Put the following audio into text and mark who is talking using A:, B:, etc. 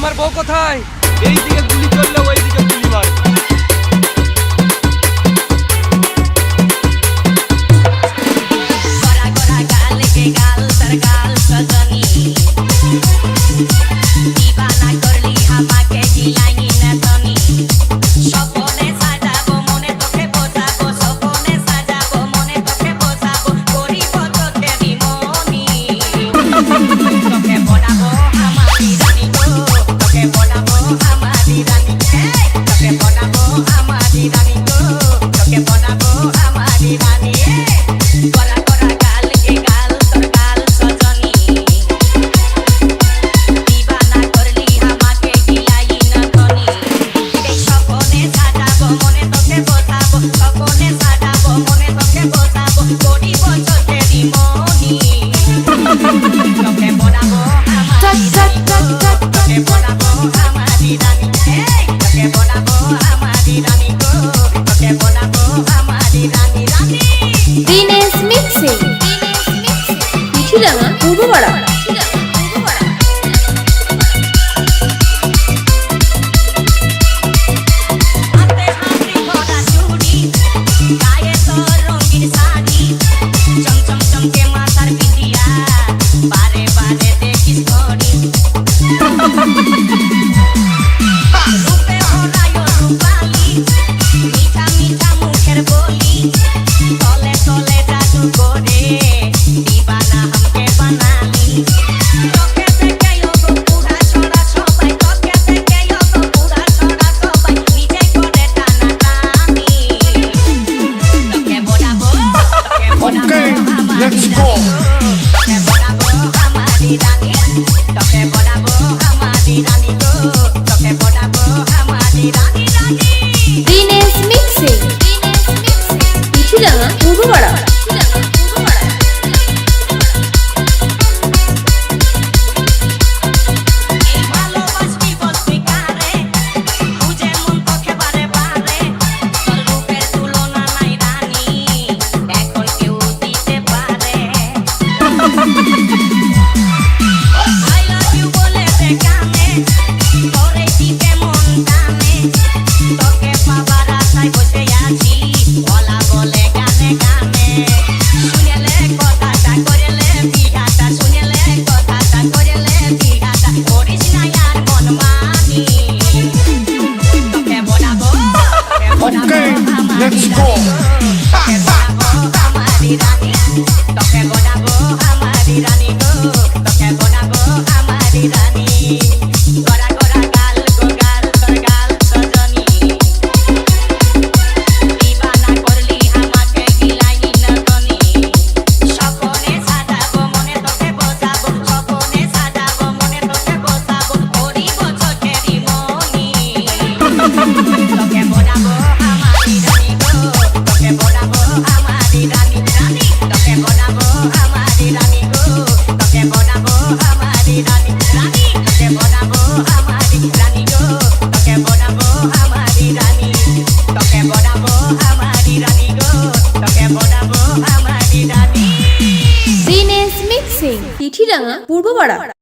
A: আমার বউ কোথায়?
B: এই দিকে গুলি চলল ওই
C: দিনেশ মিক্সিং পিঠিডাঙা পূর্বপাড়া। Ay, voy মহিলা পূর্বপাড়া